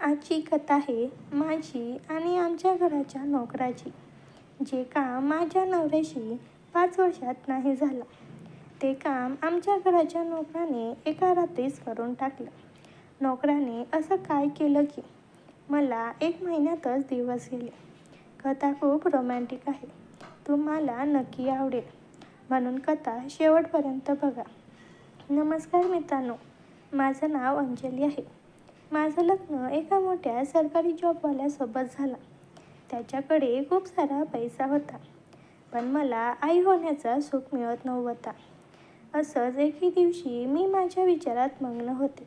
आजची कथा आहे माझी आणि आमच्या घराच्या नोकराची जे काम माझ्या नवऱ्याशी पाच वर्षात नाही झालं. ते काम आमच्या घराच्या नोकराने एका रात्रीच करून टाकलं. नोकराने असं काय केलं की मला एक महिन्यातच दिवस गेले. कथा खूप रोमॅन्टिक आहे. तुम्हाला नक्की आवडेल. म्हणून कथा शेवटपर्यंत बघा. नमस्कार मित्रांनो. माझं नाव अंजली आहे. माझं लग्न एका मोठ्या सरकारी जॉबवाल्यासोबत झाला. त्याच्याकडे खूप सारा पैसा होता. पण मला आई होण्याचा सुख मिळत नव्हता. असंच एके दिवशी मी माझ्या विचारात मग्न होते.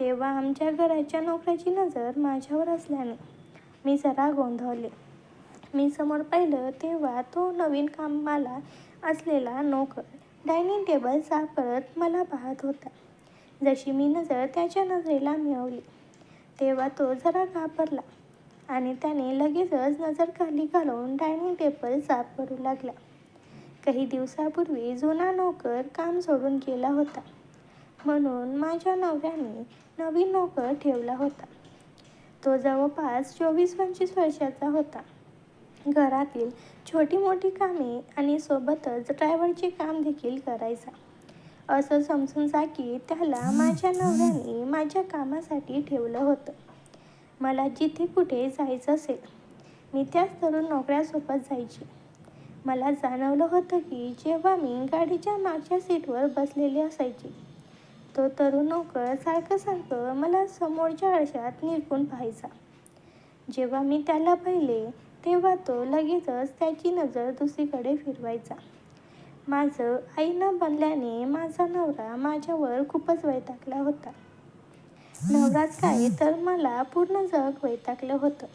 तेव्हा आमच्या घराच्या नोकऱ्याची नजर माझ्यावर असल्याने मी जरा गोंधळले. मी समोर पाहिलं तेव्हा तो नवीन कामाला असलेला नोकर डायनिंग टेबल साफ करत मला पाहत होता. जशी मी नजर त्याच्या नजरेला मिळवली तेव्हा तो जरा घाबरला आणि त्याने लगेचच नजर खाली घालून डायनिंग टेबल साफ करू लागला. काही दिवसापूर्वी जुना नोकर काम सोडून गेला होता म्हणून माझ्या नवऱ्याने नवीन नोकर ठेवला होता. तो जवळपास चोवीस पंचवीस वर्षाचा होता. घरातील छोटी मोठी कामे आणि सोबतच ड्रायव्हरचे काम देखील करायचा. असं समजून जा की त्याला माझ्या नवऱ्याने माझ्या कामासाठी ठेवलं होतं. मला जिथे कुठे जायचं असेल मी त्याच तरुण नोकऱ्यासोबत जायची. मला जाणवलं होतं की जेव्हा मी गाडीच्या मागच्या सीटवर बसलेली असायची तो तरुण नोकर सारखं सारखं मला समोरच्या आरशात निरखून पाहायचा. जेव्हा मी त्याला पाहिले तेव्हा तो लगेचच त्याची नजर दुसरीकडे फिरवायचा. माझं आई न बनल्याने माझा नवरा माझ्यावर खूपच वैतागला होता. नवराच काय तर मला पूर्ण जग वैतागलं होतं.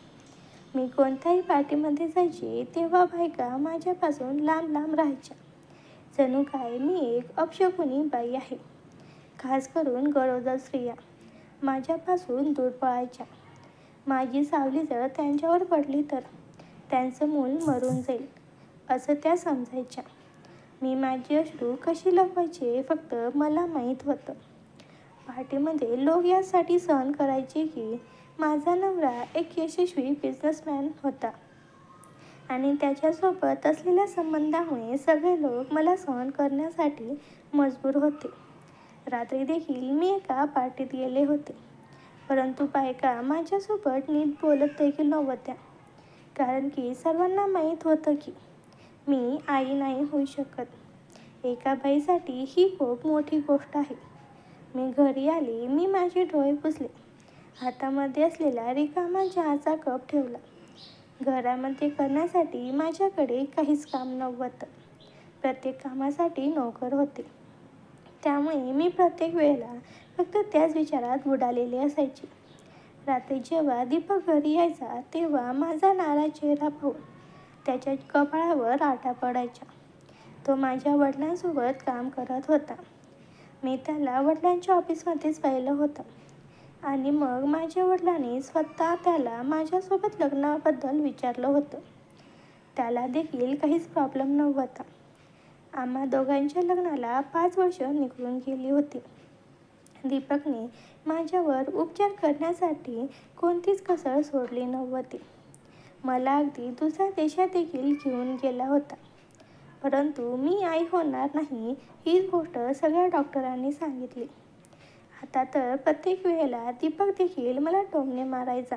मी कोणत्याही पार्टीमध्ये जायचे तेव्हा बायका माझ्यापासून लांब लांब राहायच्या. जणू काय मी एक अपशकुनी बाई आहे. खास करून गरोदर स्त्रिया. माझ्यापासून दूर पळायच्या. माझी सावली जर त्यांच्यावर पडली तर त्यांचं मूल मरून जाईल असं त्या समजायच्या. मी माझी अश्रू कशी लपवायचे फक्त मला माहीत होतं. पार्टीमध्ये लोक यासाठी सहन करायचे की माझा नवरा एक यशस्वी बिझनेसमॅन होता. आणि त्याच्यासोबत असलेल्या संबंधामुळे सगळे लोक मला सहन करण्यासाठी मजबूर होते. रात्री देखील मी एका पार्टीत गेले होते. परंतु बायका माझ्यासोबत नीट बोलत देखील नव्हत्या. कारण की सर्वांना माहीत होतं की मी आई नाही होऊ शकत. एका बाईसाठी ही खूप मोठी गोष्ट आहे. मी घरी आली मी माझे डोळे पुसले. हातामध्ये असलेला रिकामा चहाचा कप ठेवला. घरामध्ये करण्यासाठी माझ्याकडे काहीच काम नव्हतं. प्रत्येक कामासाठी नोकर होते. त्यामुळे मी प्रत्येक वेळेला फक्त त्याच विचारात बुडालेले असायचे. रात्री जेव्हा दीपक घरी यायचा तेव्हा माझा नारा चेहरा पाहून त्याच्या कपाळावर आटा पडायच्या तो माझ्या वडिलांसोबत काम करत होता. मी त्याला वडिलांच्या ऑफिसमध्येच पाहिलं होतं. आणि मग माझ्या वडिलांनी स्वतः त्याला माझ्यासोबत लग्नाबद्दल विचारलं होतं. त्याला देखील काहीच प्रॉब्लेम नव्हता. आम्हा दोघांच्या लग्नाला पाच वर्ष निघून गेली होती. दीपकने माझ्यावर उपचार करण्यासाठी कोणतीच कसर सोडली नव्हती. मला अगदी दुसऱ्या देशात देखील घेऊन गेला होता. परंतु मी आई होणार नाही हीच गोष्ट सगळ्या डॉक्टरांनी सांगितली. आता तर प्रत्येक वेळेला दीपक देखील मला टोमणे मारायचा.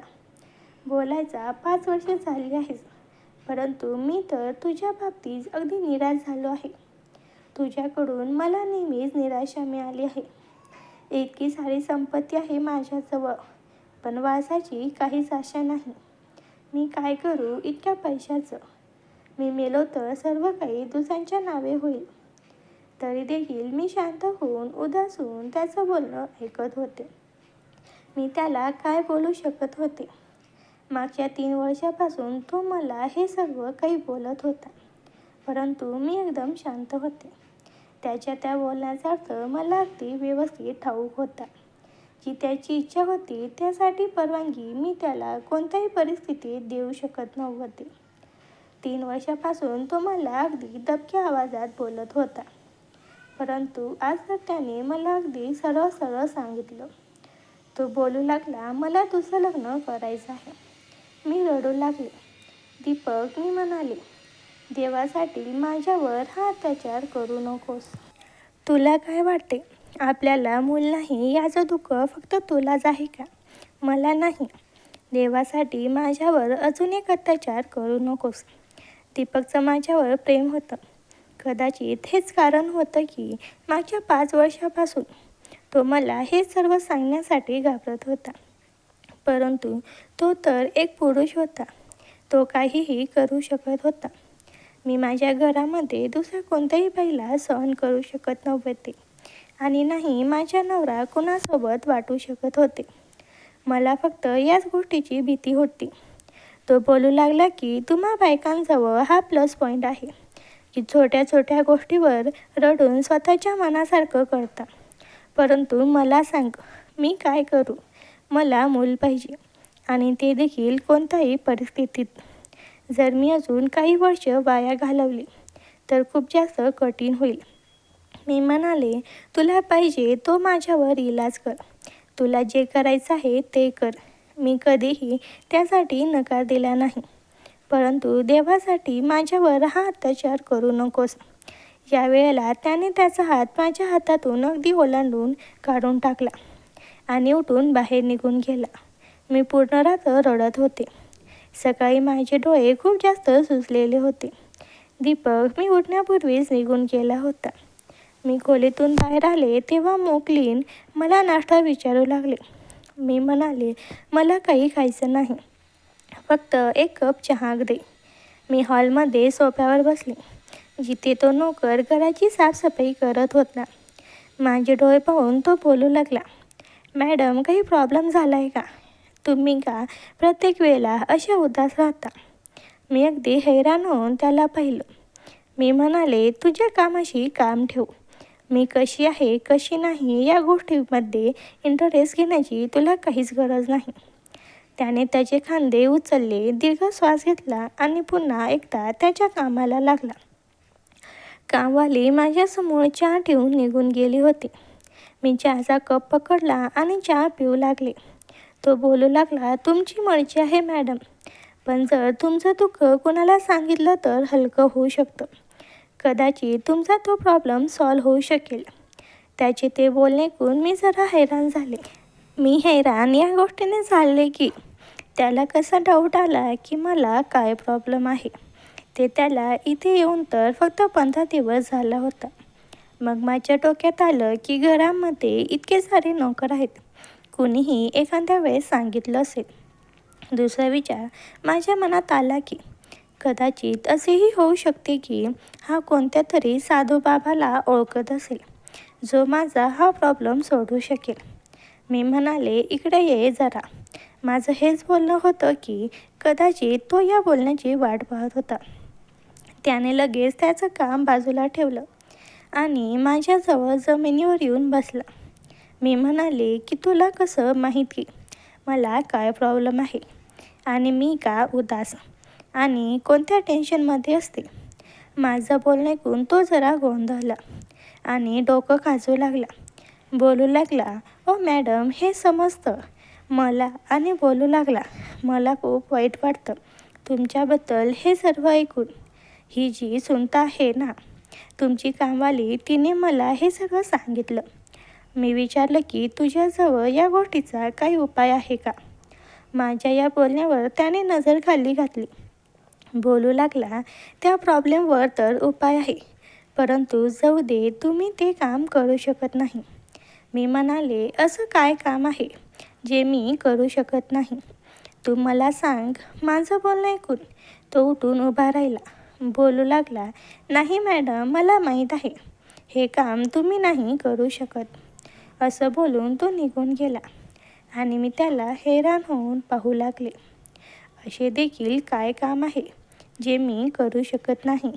बोलायचा पाच वर्षे झाली आहेस परंतु मी तर तुझ्या बाबतीत अगदी निराश झालो आहे. तुझ्याकडून मला नेहमीच निराशा मिळाली आहे. इतकी सारी संपत्ती आहे माझ्याजवळ. पण वासाची काहीच आशा नाही. मी काय करू इतक्या पैशाचं? मी मेलो तर सर्व काही दुसऱ्यांच्या नावे होईल. तरी देखील मी शांत होऊन उदास होऊन त्याचं बोलणं ऐकत होते. मी त्याला काय बोलू शकत होते? मागच्या तीन वर्षापासून तो मला हे सर्व काही बोलत होता. परंतु मी एकदम शांत होते. त्याच्या त्या बोलण्याचा अर्थ मला अगदी व्यवस्थित ठाऊक होता. जी त्याची इच्छा होती त्यासाठी परवानगी मी त्याला कोणत्याही परिस्थितीत देऊ शकत नव्हते. तीन वर्षापासून तो मला अगदी दबक्या आवाजात बोलत होता. परंतु आज तर त्याने मला अगदी सरळ सरळ सांगितलं तो बोलू लागला मला तुझं लग्न करायचं आहे. मी रडू लागले. दीपक मी म्हणाले देवासाठी माझ्यावर हा अत्याचार करू नकोस. तुला काय वाटते? आपल्याला मूल नाही याचं दुःख फक्त तुलाच आहे का? मला नाही. देवासाठी माझ्यावर अजून एक अत्याचार करू नकोस. दीपकचं माझ्यावर प्रेम होतं. कदाचित हेच कारण होतं की मागच्या पाच वर्षापासून तो मला हे सर्व सांगण्यासाठी घाबरत होता. परंतु तो तर एक पुरुष होता. तो काहीही करू शकत होता. मी माझ्या घरामध्ये दुसऱ्या कोणत्याही बाईला सहन करू शकत नव्हते. आणि नाही माझ्या नवरा कुणासोबत वाटू शकत होते. मला फक्त याच गोष्टीची भीती होती. तो बोलू लागला की तुम्हा बायकांजवळ हा प्लस पॉईंट आहे की छोट्या छोट्या गोष्टीवर रडून स्वतःच्या मनासारखं करता. परंतु मला सांग मी काय करू? मला मूल पाहिजे आणि ते देखील कोणत्याही परिस्थितीत. जर मी अजून काही वर्ष वाया घालवली तर खूप जास्त कठीण होईल. मी म्हणाले तुला पाहिजे तो माझ्यावर इलाज कर. तुला जे करायचं आहे ते कर. मी कधीही त्यासाठी नकार दिला नाही. परंतु देवासाठी माझ्यावर हा अत्याचार करू नकोस. या वेळेला त्याने त्याचा हात माझ्या हातातून अगदी ओलांडून काढून टाकला आणि उठून बाहेर निघून गेला. मी पूर्ण रात्र रडत होते. सकाळी माझे डोळे खूप जास्त सुचलेले होते. दीपक मी उठण्यापूर्वीच निघून गेला होता. मी खोलीतून बाहेर आले तेव्हा मोकलीन मला नाश्ता विचारू लागले. मी म्हणाले मला काही खायचं नाही. फक्त एक कप चहा दे. मी हॉलमध्ये सोफ्यावर बसले. जिथे तो नोकर घराची साफसफाई करत होता. माझे डोळे पाहून तो बोलू लागला मॅडम काही प्रॉब्लेम झाला आहे का? तुम्ही का प्रत्येक वेळेला अशा उदास राहता? मी अगदी हैराण होऊन त्याला पाहिलं. मी म्हणाले तुझ्या कामाशी काम ठेव. मी कशी आहे कशी नाही या गोष्टीमध्ये इंटरेस्ट घेण्याची तुला काहीच गरज नाही. त्याने त्याचे खांदे उचलले दीर्घ श्वास घेतला आणि पुन्हा एकदा त्याच्या कामाला लागला. कामवाली माझ्यासमोर चहा ठेवून निघून गेली होती. मी चहाचा कप पकडला आणि चहा पिऊ लागले. तो बोलू लागला तुमची मर्जी आहे मॅडम. पण जर तुमचं दुःख कोणाला सांगितलं तर हलकं होऊ शकतं. कदाचित तुमचा तो प्रॉब्लेम सॉल्व होऊ शकेल. त्याचे ते बोलणे ऐकून मी जरा हैराण झाले. मी हैराण या गोष्टीने झाले की त्याला कसा डाऊट आला की मला काय प्रॉब्लेम आहे? ते त्याला इथे येऊन तर फक्त पंधरा दिवस झाला होता. मग माझ्या डोक्यात आलं की घरामध्ये इतके सारे नोकर आहेत. कुणीही एखाद्या वेळेस सांगितलं असेल. दुसरा विचार माझ्या मनात आला की कदाचित असेही होऊ शकते की हा कोणत्या तरी साधूबाबाला ओळखत असेल. जो माझा हा प्रॉब्लेम सोडवू शकेल. मी म्हणाले इकडे ये जरा. माझं हेच बोलणं होतं की कदाचित तो या बोलण्याची वाट पाहत होता. त्याने लगेच त्याचं काम बाजूला ठेवलं आणि माझ्याजवळ जमिनीवर येऊन बसला. मी म्हणाले की तुला कसं माहिती? मला काय प्रॉब्लेम आहे? आणि मी का उदास? आणि कोणत्या टेन्शनमध्ये असते माझं बोलणं ऐकून तो जरा गोंधळला आणि डोकं खाजू लागला. बोलू लागला ओ मॅडम हे समजतं. मला आणि बोलू लागला. मला खूप वाईट वाटतं. तुमच्याबद्दल हे सर्व ऐकून. ही जी सुनता आहे ना तुमची कामवाली तिने मला हे सगळं सांगितलं. मी विचारलं की तुझ्याजवळ या गोष्टीचा काही उपाय आहे का? माझ्या या बोलण्यावर त्याने नजर खाली घातली. बोलू लागला त्या प्रॉब्लेमवर तर उपाय आहे. परंतु जाऊ दे तुम्ही ते काम करू शकत नाही. मी म्हणाले असं काय काम आहे? जे मी करू शकत नाही. तू मला सांग माझं बोलणं ऐकून. तो उठून उभा राहिला. बोलू लागला नाही मॅडम मला माहीत आहे. हे काम तुम्ही नाही करू शकत. असं बोलून तो निघून गेला. आणि मी त्याला हैराण होऊन पाहू लागले. असे देखील काय काम आहे जे मी करू शकत नाही.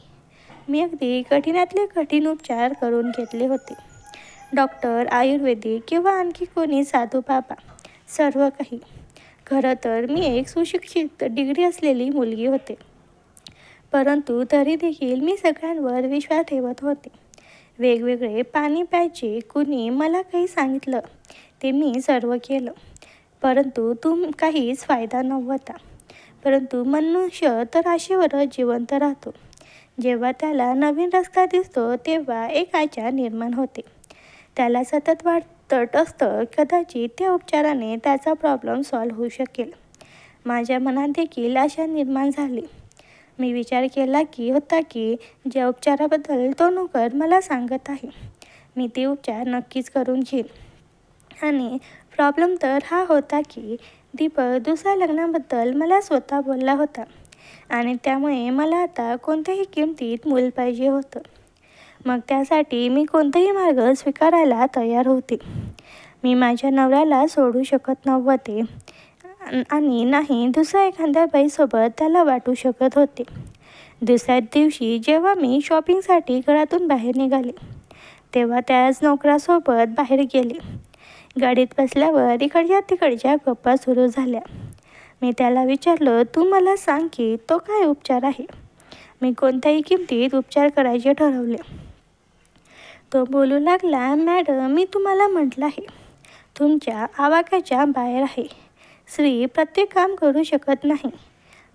मी अगदी कठीणातले कठीण उपचार करून घेतले होते. डॉक्टर आयुर्वेदिक किंवा आणखी कोणी साधू बाबा सर्व काही. खरं तर मी एक सुशिक्षित डिग्री असलेली मुलगी होते. परंतु तरी देखील मी सगळ्यांवर विश्वास ठेवत होते. वेगवेगळे पाणी प्यायचे कुणी मला काही सांगितलं ते मी सर्व केलं. परंतु तुम काहीच फायदा नव्हता. परंतु मनुष्य तर आशेवरच जिवंत राहतो. जेव्हा त्याला नवीन रस्ता दिसतो तेव्हा एक आशा निर्माण होते. त्याला सतत वाटत असतं कदाचित त्या उपचाराने त्याचा प्रॉब्लेम सॉल्व्ह होऊ शकेल. माझ्या मनात देखील आशा निर्माण झाली. मी विचार केला की होता की ज्या उपचाराबद्दल तो नोकर मला सांगत आहे मी ते उपचार नक्कीच करून घेईन. आणि प्रॉब्लेम तर हा होता की दीपक दुसऱ्या लग्नाबद्दल मला स्वतः बोलला होता. आणि त्यामुळे मला आता कोणत्याही किमतीत मूल पाहिजे होतं. मग त्यासाठी मी कोणताही मार्ग स्वीकारायला तयार होते. मी माझ्या नवऱ्याला सोडू शकत नव्हते. आणि नाही दुसऱ्या एखाद्या बाईसोबत त्याला वाटू शकत होते. दुसऱ्या दिवशी जेव्हा मी शॉपिंगसाठी घरातून बाहेर निघाले तेव्हा त्याच नोकरासोबत बाहेर गेले. गाडीत बसल्यावर इकडच्या तिकडच्या गप्पा सुरू झाल्या. मी त्याला विचारलं तू मला सांग की तो काय उपचार आहे? मी कोणत्याही किमतीत उपचार करायचे ठरवले. तो बोलू लागला मॅडम मी तुम्हाला म्हटलं आहे तुमच्या आवाक्याच्या बाहेर आहे. स्त्री प्रत्येक काम करू शकत नाही.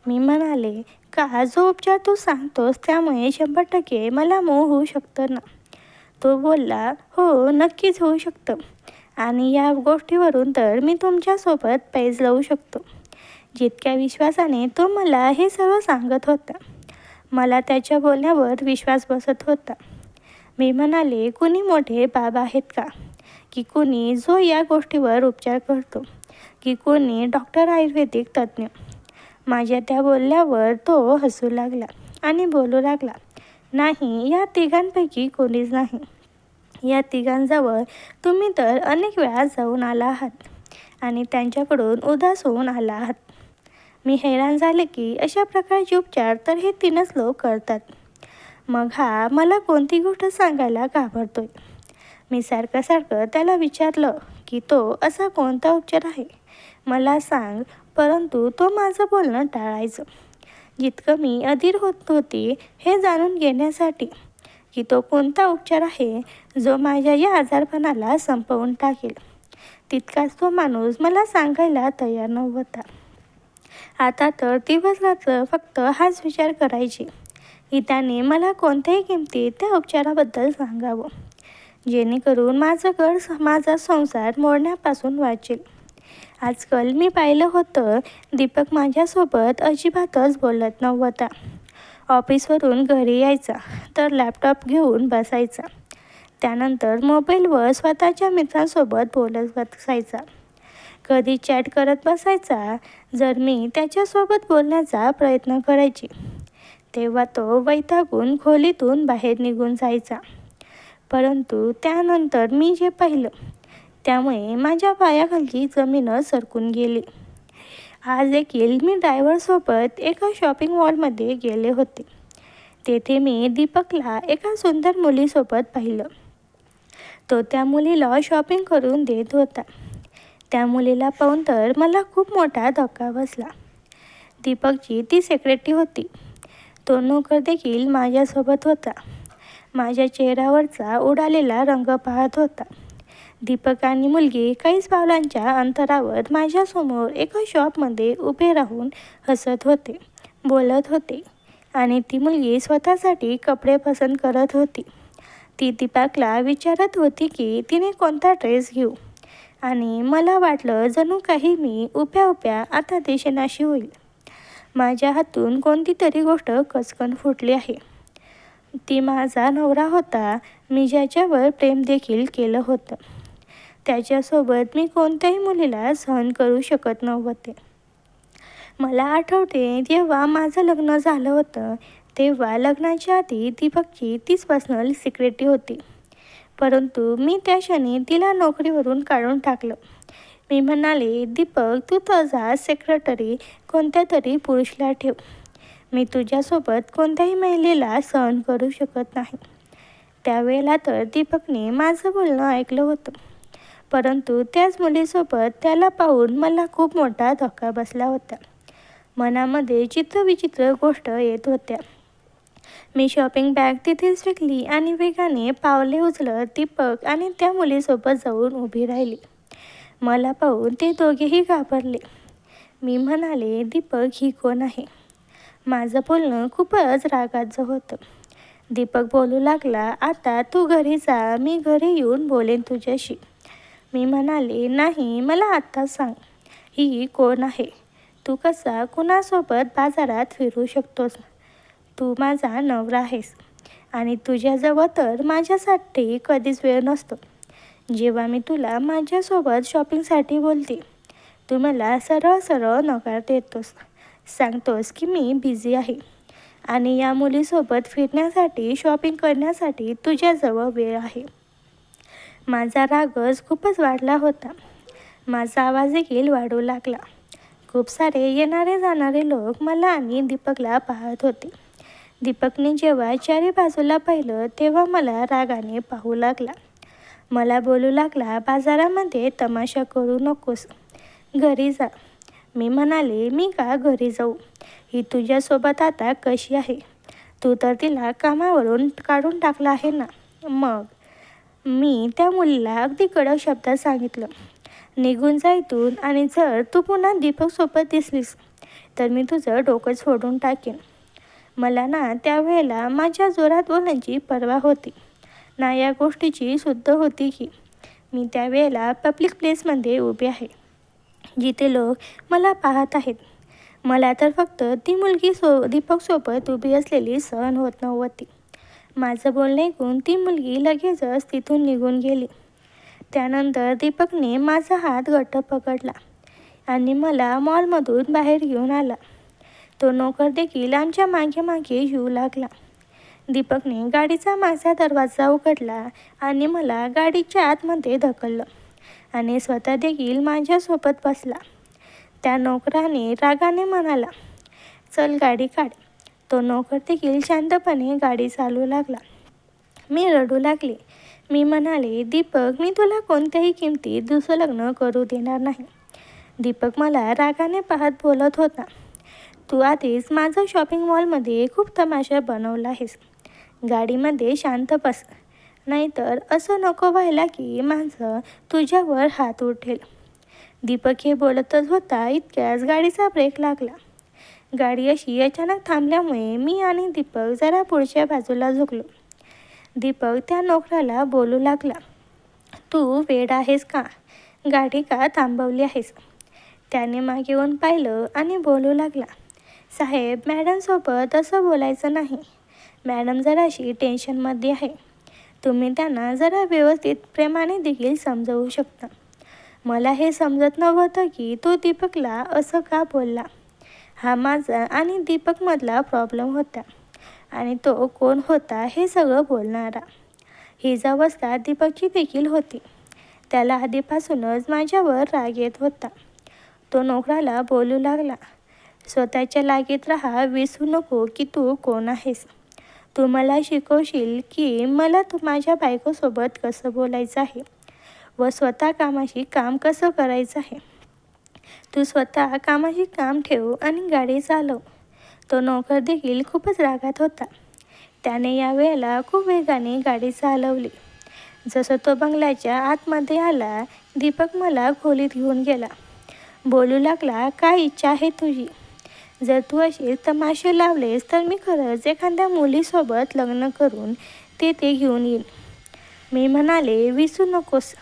मी म्हणाले का? जो उपचार तू सांगतोस त्यामुळे शंभर टक्के मला मोह होऊ शकतं ना. तो बोलला हो नक्कीच होऊ शकतं. आणि या गोष्टीवरून तर मी तुमच्यासोबत पैज लावू शकतो. जितक्या विश्वासाने तो मला हे सर्व सांगत होता मला त्याच्या बोलण्यावर विश्वास बसत होता. मी म्हणाले कुणी मोठे बाबा आहेत का? की कुणी जो या गोष्टीवर उपचार करतो की कोणी डॉक्टर आयुर्वेदिक तज्ज्ञ. माझ्या त्या बोलल्यावर तो हसू लागला आणि बोलू लागला नाही या तिघांपैकी कोणीच नाही. या तिघांजवळ तुम्ही तर अनेक वेळा जाऊन आला आहात आणि त्यांच्याकडून उदास होऊन आला आहात. मी हैराण झाले की अशा प्रकारचे उपचार तर हे तीनच लोक करतात. मग हा मला कोणती गोष्ट सांगायला घाबरतोय? मी सारखं सारखं त्याला विचारलं की तो असा कोणता उपचार आहे? मला सांग परंतु तो माझं बोलणं टाळायचं. जितकं मी अधीर होत होती हे जाणून घेण्यासाठी की तो कोणता उपचार आहे जो माझ्या या आजारपणाला संपवून टाकेल. तितकाच तो माणूस मला सांगायला तयार नव्हता. आता तर दिवस रात्र फक्त हाच विचार करायची. की त्याने मला कोणत्याही किमतीत त्या उपचाराबद्दल सांगावं. जेणेकरून माझं घर माझा संसार मोडण्यापासून वाचेल. आजकाल मी पाहिलं होतं दीपक माझ्यासोबत अजिबातच बोलत नव्हता. ऑफिसवरून घरी यायचा तर लॅपटॉप घेऊन बसायचा. त्यानंतर मोबाईलवर स्वतःच्या मित्रांसोबत बोलत बसायचा. कधी चॅट करत बसायचा जर मी त्याच्यासोबत बोलण्याचा प्रयत्न करायची तेव्हा तो वैतागून खोलीतून बाहेर निघून जायचा. परंतु त्यानंतर मी जे पाहिलं त्यामुळे माझ्या पायाखालची जमीनच सरकून गेली. आज देखील मी ड्रायव्हरसोबत एका शॉपिंग मॉलमध्ये गेले होते. तेथे मी दीपकला एका सुंदर मुलीसोबत पाहिलं. तो त्या मुलीला शॉपिंग करून देत होता. त्या मुलीला पाहून तर मला खूप मोठा धक्का बसला. दीपकची ती सेक्रेटरी होती. तो नोकर देखील माझ्यासोबत होता. माझ्या चेहऱ्यावरचा उडालेला रंग पाहत होता. दीपक आणि मुलगी काहीच पावलांच्या अंतरावर माझ्यासमोर एका शॉपमध्ये उभे राहून हसत होते बोलत होते आणि ती मुलगी स्वतःसाठी कपडे पसंत करत होती. ती दीपकला विचारत होती की तिने कोणता ड्रेस घेऊ? आणि मला वाटलं जणू काही मी उभ्या उभ्या आता देशनाशी होईल. माझ्या हातून कोणती तरी गोष्ट कचकन फुटली आहे. ती माझा नवरा होता. मी ज्याच्यावर प्रेम देखील केलं होतं. त्याच्यासोबत मी कोणत्याही मुलीला सहन करू शकत नव्हते. मला आठवते जेव्हा माझं लग्न झालं होतं तेव्हा लग्नाच्या आधी दीपकची तीच पर्सनल सिक्रेटरी होती. परंतु मी त्या क्षणी तिला नोकरीवरून काढून टाकलं. मी म्हणाले दीपक तू तुझा सेक्रेटरी कोणत्या तरी पुरुषला ठेव. मी तुझ्यासोबत कोणत्याही महिलेला सहन करू शकत नाही. त्यावेळेला तर दीपकने माझं बोलणं ऐकलं होतं. परंतु त्याच मुलीसोबत त्याला पाहून मला खूप मोठा धक्का बसला होता. मनामध्ये चित्रविचित्र गोष्ट येत होत्या. मी शॉपिंग बॅग तिथेच फेकली आणि वेगाने पावले उचलत दीपक आणि त्या मुलीसोबत जाऊन उभी राहिली. मला पाहून ते दोघेही घाबरले. मी म्हणाले दीपक ही कोण आहे? माझं बोलणं खूपच रागाचं होतं. दीपक बोलू लागला आता तू घरी जा मी घरी येऊन बोलेन तुझ्याशी. मी म्हणाले नाही मला आत्ता सांग ही कोण आहे? तू कसा कुणासोबत बाजारात फिरू शकतोस? तू माझा नवरा आहेस आणि तुझ्याजवळ तर माझ्यासाठी कधीच वेळ नसतो. जेव्हा मी तुला माझ्यासोबत शॉपिंगसाठी बोलते तू मला सरळ सरळ नकार देतोस सांगतोस की मी बिझी आहे आणि या मुलीसोबत फिरण्यासाठी शॉपिंग करण्यासाठी तुझ्याजवळ वेळ आहे. माझा रागच खूपच वाढला होता. माझा आवाज देखील वाढू लागला. खूप सारे येणारे जाणारे लोक मला आणि दीपकला पाहत होते. दीपकने जेव्हा चारी बाजूला पाहिलं तेव्हा मला रागाने पाहू लागला. मला बोलू लागला बाजारामध्ये तमाशा करू नकोस. घरी जा. मी म्हणाले मी का घरी जाऊ? ही तुझ्यासोबत आता कशी आहे? तू तर तिला कामावरून काढून टाकला आहे ना? मग मी त्या मुलीला अगदी कडक शब्दात सांगितलं. निघून जा इथून आणि जर तू पुन्हा दीपकसोबत दिसलीस तर मी तुझं डोकं सोडून टाकेन. मला ना त्यावेळेला माझ्या जोरात बोलण्याची पर्वा होती. ना या गोष्टीची शुद्ध होती की मी त्यावेळेला पब्लिक प्लेसमध्ये उभी आहे. जिथे लोक मला पाहत आहेत. मला तर फक्त ती मुलगी सो दीपकसोबत उभी असलेली सहन होत नव्हती. माझं बोलणं ऐकून ती मुलगी लगेचच तिथून निघून गेली. त्यानंतर दीपकने माझा हात घट्ट पकडला आणि मला मॉलमधून बाहेर घेऊन आला. तो नोकर देखील आमच्या मागे मागे येऊ लागला. दीपकने गाडीचा माझा दरवाजा उघडला आणि मला गाडीच्या आतमध्ये ढकललं आणि स्वतः देखील माझ्यासोबत बसला. त्या नोकराने रागाने म्हणाला चल गाडी काढ. तो नोकर देखील शांतपणे गाडी चालू लागला. मी रडू लागले. मी म्हणाले दीपक मी तुला कोणत्याही किमतीत दुसरं लग्न करू देणार नाही. दीपक मला रागाने पाहत बोलत होता. तू आधीच माझं शॉपिंग मॉलमध्ये खूप तमाशा बनवला आहेस. गाडीमध्ये शांत बस. नाहीतर असं नको व्हायला की माझं तुझ्यावर हात उठेल. दीपक हे बोलतच होता इतक्याच गाडीचा ब्रेक लागला. गाडी अशी अचानक थांबल्यामुळे मी आणि दीपक जरा पुढच्या बाजूला झुकलो. दीपक त्या नोकराला बोलू लागला तू वेड आहेस का? गाडी का थांबवली आहेस? त्याने मागे येऊन पाहिलं आणि बोलू लागला साहेब मॅडमसोबत असं बोलायचं नाही. मॅडम जराशी टेन्शनमध्ये आहे. तुम्ही त्यांना जरा व्यवस्थित प्रेमाने देखील समजवू शकता. मला हे समजत नव्हतं की तो दीपकला असं का बोलला. हा माझा आणि दीपकमधला प्रॉब्लेम होता. आणि तो कोण होता हे सगळं बोलणारा. हीच अवस्था दीपकची देखील होती. त्याला आधीपासूनच माझ्यावर राग येत होता. तो नोकराला बोलू लागला स्वतःच्या लागीत राहा विसरू नको की तू कोण आहेस. तू मला शिकवशील की मला तू माझ्या बायकोसोबत कसं बोलायचं आहे? व स्वतः कामाशी काम कसं करायचं आहे? तू स्वतः कामाशी काम ठेव आणि गाडी चालव. तो नोकर देखील खूपच रागात होता. त्याने या वेळेला खूप वेगाने गाडी चालवली. जसं तो बंगल्याच्या आतमध्ये आला दीपक मला खोलीत घेऊन गेला. बोलू लागला काय इच्छा आहे तुझी? जर तू असे तमाशे लावलेस तर मी खरंच एखाद्या मुलीसोबत लग्न करून ते ते घेऊन येईन. मी म्हणाले विसरू नकोस.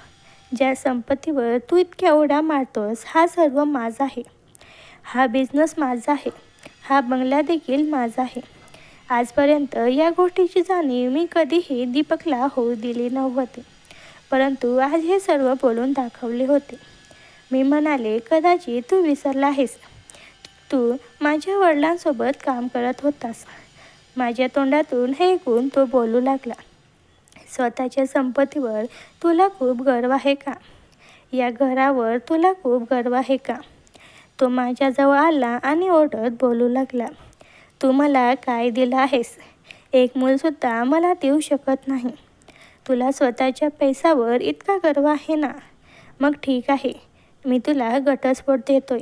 ज्या संपत्तीवर तू इतक्या ओढा मारतोस हा सर्व माझा आहे. हा बिझनेस माझा आहे. हा बंगला देखील माझा आहे. आजपर्यंत या गोष्टीची जाणीव मी कधीही दीपकला होऊ दिली नव्हती. परंतु आज हे सर्व बोलून दाखवले होते. मी म्हणाले कदाचित तू विसरला आहेस. तू माझ्या वडिलांसोबत काम करत होतास. माझ्या तोंडातून हे ऐकून तो बोलू लागला. स्वतःच्या संपत्तीवर तुला खूप गर्व आहे का? या घरावर तुला खूप गर्व आहे का? तो माझ्याजवळ आला आणि ओढत बोलू लागला. तू मला काय दिलं आहेस? एक मूलसुद्धा मला देऊ शकत नाही. तुला स्वतःच्या पैशावर इतका गर्व आहे ना? मग ठीक आहे. मी तुला घटस्फोट देतोय.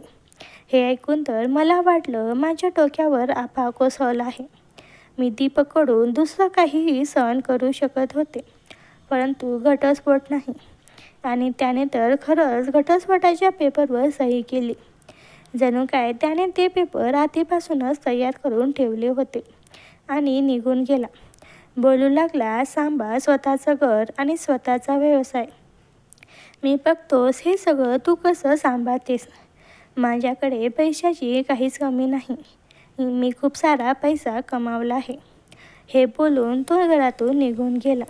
हे ऐकून तर मला वाटलं माझ्या डोक्यावर आपा कोसळला आहे. मी दीपकडून दुसरं काहीही सहन करू शकत होते. परंतु घटस्फोट नाही. आणि त्याने तर खरंच घटस्फोटाच्या पेपरवर सही केली. जणू काय त्याने ते पेपर आधीपासूनच तयार करून ठेवले होते. आणि निघून गेला. बोलू लागला सांबा स्वतःचं घर आणि स्वतःचा व्यवसाय. मी बघतोस हे सगळं तू कसं सांभाळतेस? माझ्याकडे पैशाची काहीच कमी नाही. मी खूप सारा पैसा कमावला आहे. हे बोलून तो घरातून निघून गेला.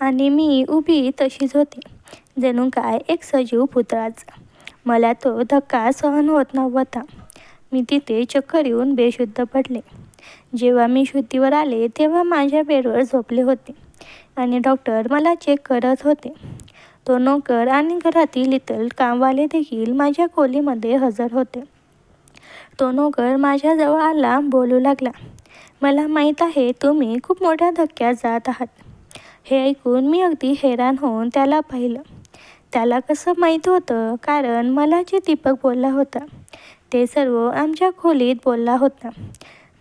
आणि मी उभी तशीच होती. जणू काय एक सजीव पुतळाच. मला तो धक्का सहन होत नव्हता. मी तिथे चक्कर येऊन बेशुद्ध पडले. जेव्हा मी शुद्धीवर आले तेव्हा माझ्या बेडवर झोपले होते. आणि डॉक्टर मला चेक करत होते. तो नोकर आणि घरातील इतर कामवाले देखील माझ्या खोलीमध्ये हजर होते. तो नोकर माझ्याजवळ आला बोलू लागला मला माहीत आहे तुम्ही खूप मोठ्या धक्क्यात जात आहात. हे ऐकून मी अगदी हैराण होऊन त्याला पाहिलं. त्याला कसं माहीत होतं? कारण मला जे दीपक बोलला होता ते सर्व आमच्या खोलीत बोलला होता.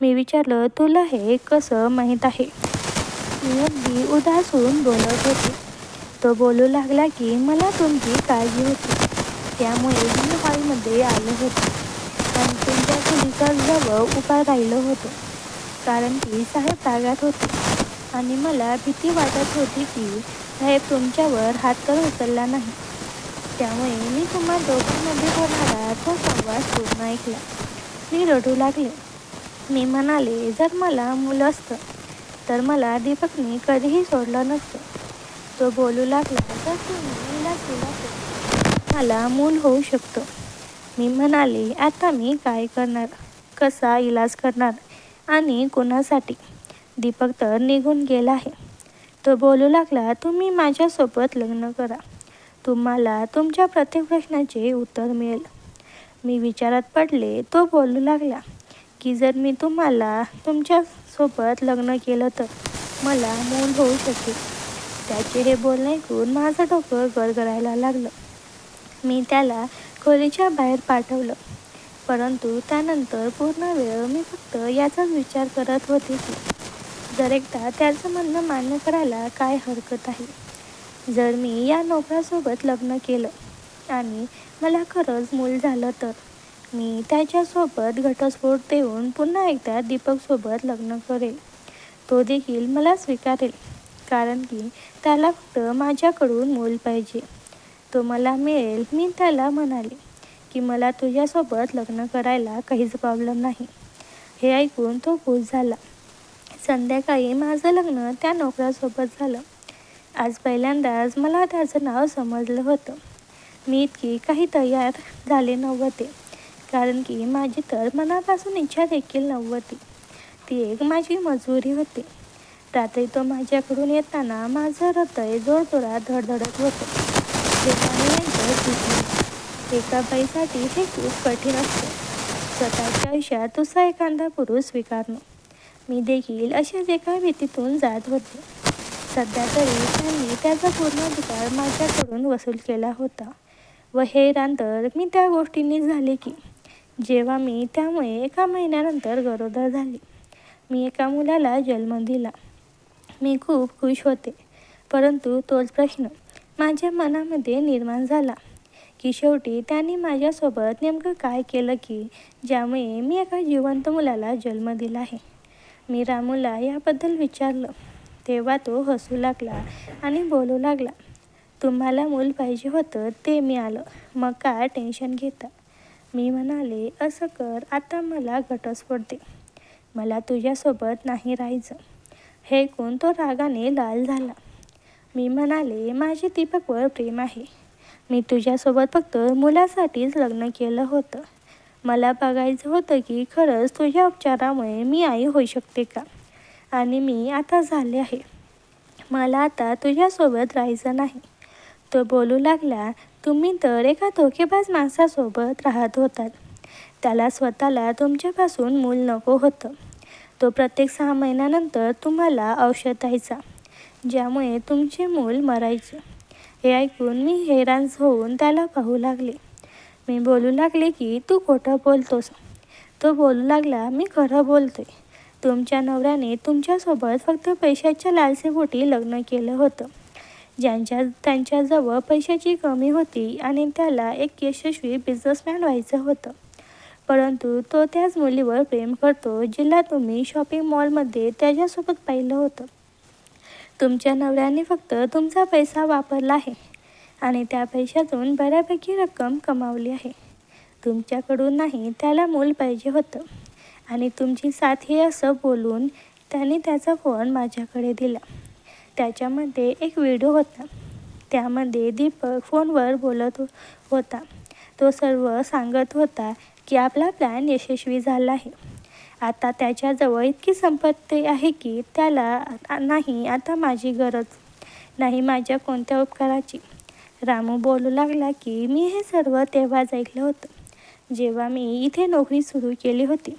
मी विचारलं तुला हे कसं माहीत आहे? मी अगदी उदासून बोलत होते. तो बोलू लागला की मला तुमची काळजी होती. त्यामुळे मी हॉलमध्ये आलो होतो. आणि तुमच्या उभा राहिलो होतो. कारण की साहेब रागात होते. आणि मला भीती वाटत होती की साहेब तुमच्यावर हात तर उचलला नाही. त्यामुळे मी तुम्हा दोघांमध्ये होणारा तो संवाद पूर्ण ऐकला. मी रडू लागले. मी म्हणाले जर मला मुलं असतं तर मला दीपकने कधीही सोडलं नसतं. तो बोलू लागला तर तुम्ही मला मूल होऊ शकतो. मी म्हणाले आता मी काय करणार? कसा इलाज करणार? आणि कोणासाठी? दीपक तर निघून गेला आहे. तो बोलू लागला तुम्ही माझ्यासोबत लग्न करा. तुम्हाला तुमच्या प्रत्येक प्रश्नाचे उत्तर मिळेल. मी विचारात पडले. तो बोलू लागला की जर मी तुम्हाला तुमच्यासोबत लग्न केलं तर मला मूल होऊ शकेल. त्याचे हे बोलणे ऐकून माझं डोकं गरगरायला लागलं. मी त्याला खोलीच्या बाहेर पाठवलं. परंतु त्यानंतर पूर्ण वेळ मी फक्त याचाच विचार करत होते की जर एकदा त्याचं म्हणणं मान्य करायला काय हरकत आहे? जर मी या नोकरासोबत लग्न केलं आणि मला खरंच मूल झालं तर मी त्याच्यासोबत घटस्फोट देऊन पुन्हा एकदा दीपकसोबत लग्न करेल. तो देखील मला स्वीकारेल कारण की त्याला फक्त माझ्याकडून मूल पाहिजे. तो मला मिळेल. मी त्याला म्हणाले की मला तुझ्यासोबत लग्न करायला काहीच प्रॉब्लेम नाही. हे ऐकून तो खुश झाला. संध्याकाळी माझं लग्न त्या नोकरासोबत झालं. आज पहिल्यांदाच मला त्याचं नाव समजलं होतं. मी इतकी काही तयार झाले नव्हते कारण की माझी तर मनापासून इच्छा देखील नव्हती. ती एक माझी मजुरी होती. रात्री तो माझ्याकडून येताना माझं हृदय जोरजोरात धडधडत होतं. एका बाईसाठी हे खूप कठीण असते. स्वतःच्या आयुष्यात दुसरा एखादा पुरुष स्वीकारणं. मी देखील अशाच एका भीतीतून जात होते. सध्या तरी त्यांनी त्याचा पूर्ण अधिकार माझ्याकडून वसूल केला होता. व हेरांतर मी त्या गोष्टींनी झाले की जेव्हा मी त्यामुळे एका महिन्यानंतर गरोदर झाली. मी एका मुलाला जन्म दिला. मी खूप खुश होते. परंतु तोच प्रश्न माझ्या मनामध्ये निर्माण झाला. की शेवटी त्यांनी माझ्यासोबत नेमकं काय केलं की ज्यामुळे मी एका जिवंत मुलाला जन्म दिला आहे. मी रामूला याबद्दल विचारलं. तेव्हा तो हसू लागला आणि बोलू लागला तुम्हाला मूल पाहिजे होतं ते मी आलं. मग काय टेन्शन घेता मी म्हणाले असं कर आता मला घटस्फोट दे. मला तुझ्यासोबत नाही राहायचं हे कोण तो रागाने लाल झाला. मी म्हणाले माझे दीपकवर प्रेम आहे. मी तुझ्यासोबत फक्त मुलासाठीच लग्न केलं होतं. मला बघायचं होतं की खरंच तुझ्या उपचारामुळे मी आई होऊ शकते का? आणि मी आता झाले आहे. मला आता तुझ्यासोबत राहायचं नाही. तो बोलू लागला तुम्ही तर एका धोकेबाज माणसासोबत राहत होतात. त्याला स्वतःला तुमच्यापासून मूल नको होतं. तो प्रत्येक सहा महिन्यानंतर तुम्हाला औषध द्यायचा. ज्यामुळे तुमचे मूल मरायचे. हे ऐकून मी हैराण होऊन त्याला पाहू लागले. मी बोलू लागले की तू खोटं बोलतोस. तो बोलू लागला मी खरं बोलतोय. तुमच्या नवऱ्याने तुमच्यासोबत फक्त पैशाच्या लालसेपोटी लग्न केलं होतं. ज्यांच्या त्यांच्याजवळ पैशाची कमी होती आणि त्याला एक यशस्वी बिझनेसमॅन व्हायचं होतं. परंतु तो त्याच मुलीवर प्रेम करतो जिला तुम्ही शॉपिंग मॉलमध्ये त्याच्यासोबत पाहिलं होतं. तुमच्या नवऱ्याने फक्त तुमचा पैसा वापरला आहे आणि त्या पैशातून बऱ्यापैकी रक्कम कमावली आहे. तुमच्याकडून नाही त्याला मूल पाहिजे होतं. आणि तुमची साथ हे असं बोलून त्याने त्याचा फोन माझ्याकडे दिला. त्याच्यामध्ये एक व्हिडिओ होता. त्यामध्ये दीपक फोनवर बोलत हो- होता. तो सर्व सांगत होता की आपला प्लॅन यशस्वी झाला आहे. आता त्याच्याजवळ इतकी संपत्ती आहे की त्याला नाही आता माझी गरज नाही माझ्या कोणत्या उपकाराची. रामू बोलू लागला की मी हे सर्व तेव्हाच ऐकलं होतं जेव्हा मी इथे नोकरी सुरू केली होती.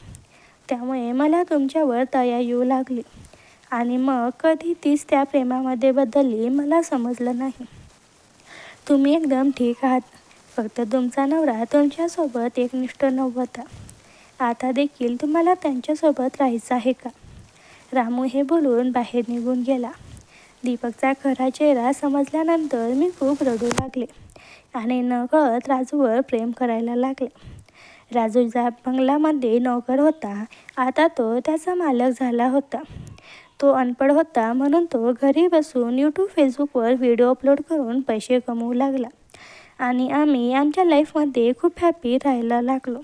त्यामुळे मला तुमच्यावर दया येऊ लागली आणि मग कधी तीच त्या प्रेमामध्ये बदलली मला समजलं नाही. तुम्ही एकदम ठीक आहात फक्त तुमचा नवरा तुमच्यासोबत एकनिष्ठ नव्हता. आता देखील तुम्हाला त्यांच्यासोबत राहायचं आहे का? रामू हे बोलून बाहेर निघून गेला. दीपकचा खरा चेहरा समजल्यानंतर मी खूप रडू लागले आणि नकळत राजूवर प्रेम करायला लागले. राजूचा बंगलामध्ये नोकर होता. आता तो त्याचा मालक झाला होता. तो अनपढ होता म्हणून तो घरी बसून यूट्यूब फेसबुकवर व्हिडिओ अपलोड करून पैसे कमवू लागला. आणि आम्ही आमच्या लाईफमध्ये खूप हॅपी राहायला लागलो.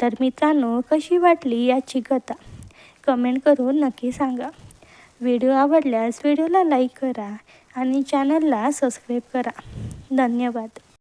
तर मित्रांनो कशी वाटली याची कथा? कमेंट करून नक्की सांगा. व्हिडिओ आवडल्यास व्हिडिओला लाईक करा आणि चॅनलला सबस्क्राईब करा. धन्यवाद.